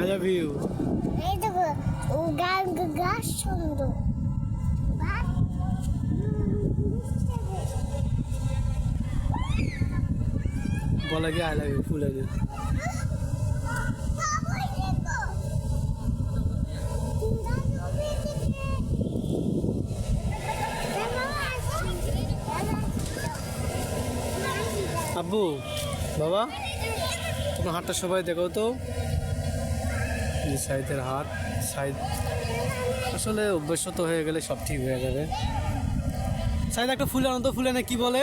I love you এই দেখো ও গান গাছ সুন্দর। বলে কি আই লাভ ইউ ফুল আই আব্বু বাবা তোমার হাতটা সবাই দেখো তো। সাইদের হাত, সাইদ। আসলে অভ্যস্ত হয়ে গেলে সব ঠিক হয়ে যাবে। সাইদ, একটা ফুল আনন্দ ফুলে না কি বলে?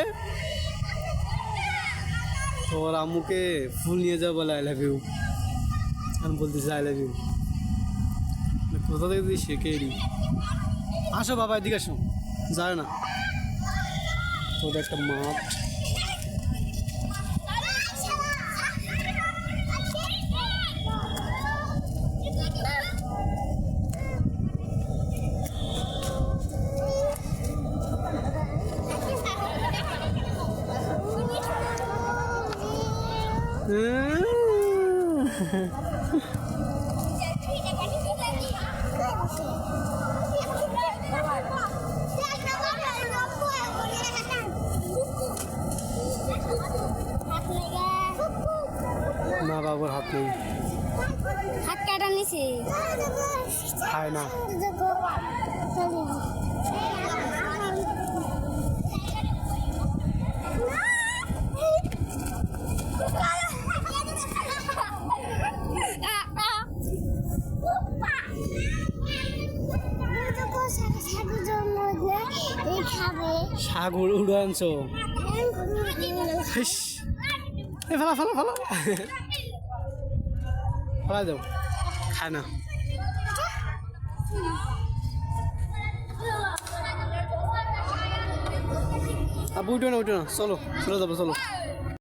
তোর আম্মুকে ফুল নিয়ে যাও বলে আই লাভ ইউ আমি বলতেছি আই লাভ ইউ কোথা থেকে তুই শেখে আসো বাবা, এদিকে আসো। যায় না। তোদের একটা মাঠ। না বাবুর হাত নেই। হাত কাটা নিছি। খায় না। সাগর উড়ে ফেলা ফেলা ফেলা ফেলা ফালা। ফালা ফালা দাও। খায় না। আবু উঠো না উঠো না। চলো চলে যাব চলো।